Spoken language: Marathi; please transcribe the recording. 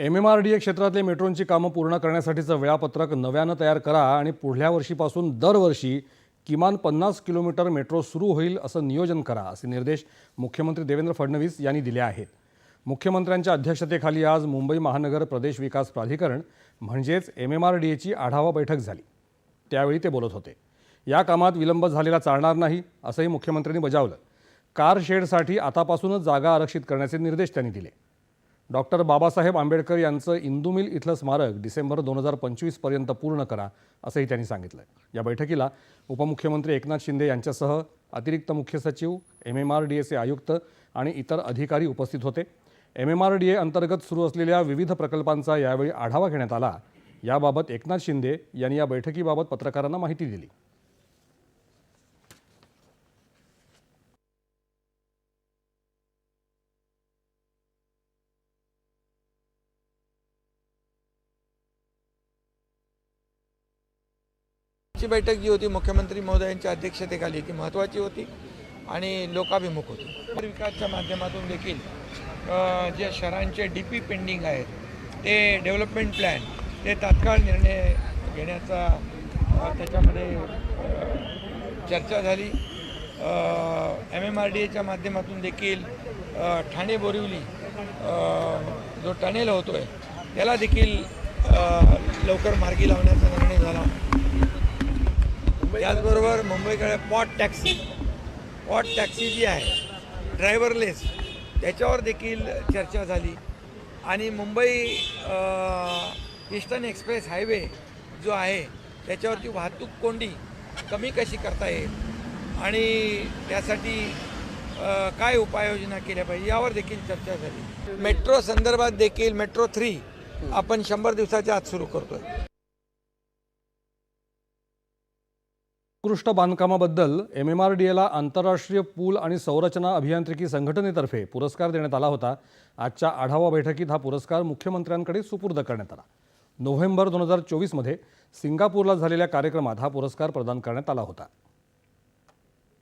M M R D A क्षेत्रातले मेट्रोंची कामं पूर्ण करण्यासाठीचं वेळापत्रक नव्यानं तयार करा आणि पुढल्या वर्षीपासून दरवर्षी किमान पन्नास किलोमीटर मेट्रो सुरू होईल असं नियोजन करा असे निर्देश मुख्यमंत्री देवेंद्र फडणवीस यांनी दिले आहेत. मुख्यमंत्र्यांच्या अध्यक्षतेखाली आज मुंबई महानगर प्रदेश विकास प्राधिकरण म्हणजेच एम एम आर डी एची आढावा बैठक झाली. त्यावेळी ते बोलत होते. या कामात विलंब झालेला चालणार नाही असंही मुख्यमंत्र्यांनी बजावलं. कार शेडसाठी आतापासूनच जागा आरक्षित करण्याचे निर्देश त्यांनी दिले. डॉक्टर बाबासाहेब आंबेडकर यांचं इंदुमिल इथलं स्मारक डिसेंबर दोन हजार पंचवीसपर्यंत पूर्ण करा असंही त्यांनी सांगितलं या बैठकीला उपमुख्यमंत्री एकनाथ शिंदे यांच्यासह अतिरिक्त मुख्य सचिव एम एम आर डी एचे आयुक्त आणि इतर अधिकारी उपस्थित होते. M M R D A अंतर्गत सुरू असलेल्या विविध प्रकल्पांचा यावेळी आढावा घेण्यात आला. याबाबत एकनाथ शिंदे यांनी या बैठकीबाबत पत्रकारांना माहिती दिली. ची बैठक जी होती मुख्यमंत्री महोदयांच्या अध्यक्षतेखाली ती महत्त्वाची होती आणि लोकाभिमुख होती. विकासच्या माध्यमातून देखील जे शहरांचे डी पी पेंडिंग आहेत ते डेव्हलपमेंट प्लॅन ते तात्काळ निर्णय घेण्याचा त्याच्यामध्ये चर्चा झाली. एम एम आर डी एच्या माध्यमातून देखील ठाणे बोरिवली जो टनेल होतो आहे त्याला देखील लवकर मार्गी लावण्याचा निर्णय त्याचबरोबर मुंबईकडे पॉट टॅक्सी. पॉट टॅक्सी जी आहे ड्रायव्हरलेस त्याच्यावर देखील चर्चा झाली. आणि मुंबई ईस्टर्न एक्सप्रेस हायवे जो आहे त्याच्यावरती वाहतूक कोंडी कमी कशी करता येईल? आणि त्यासाठी काय उपाययोजना केल्या पाहिजे? यावर देखील चर्चा झाली. मेट्रो संदर्भात देखील मेट्रो थ्री आपण शंभर दिवसाच्या आत सुरू करतोय. उत्कृष्ट बांधकामाबद्दल एम एम आर डी एला आंतरराष्ट्रीय पूल आणि संरचना अभियांत्रिकी संघटनेतर्फे पुरस्कार देण्यात आला होता. आजच्या आढावा बैठकीत हा पुरस्कार मुख्यमंत्र्यांकडे सुपूर्द करण्यात आला. नोव्हेंबर दोन हजार चोवीसमध्ये सिंगापूरला झालेल्या कार्यक्रमात हा पुरस्कार प्रदान करण्यात आला होता.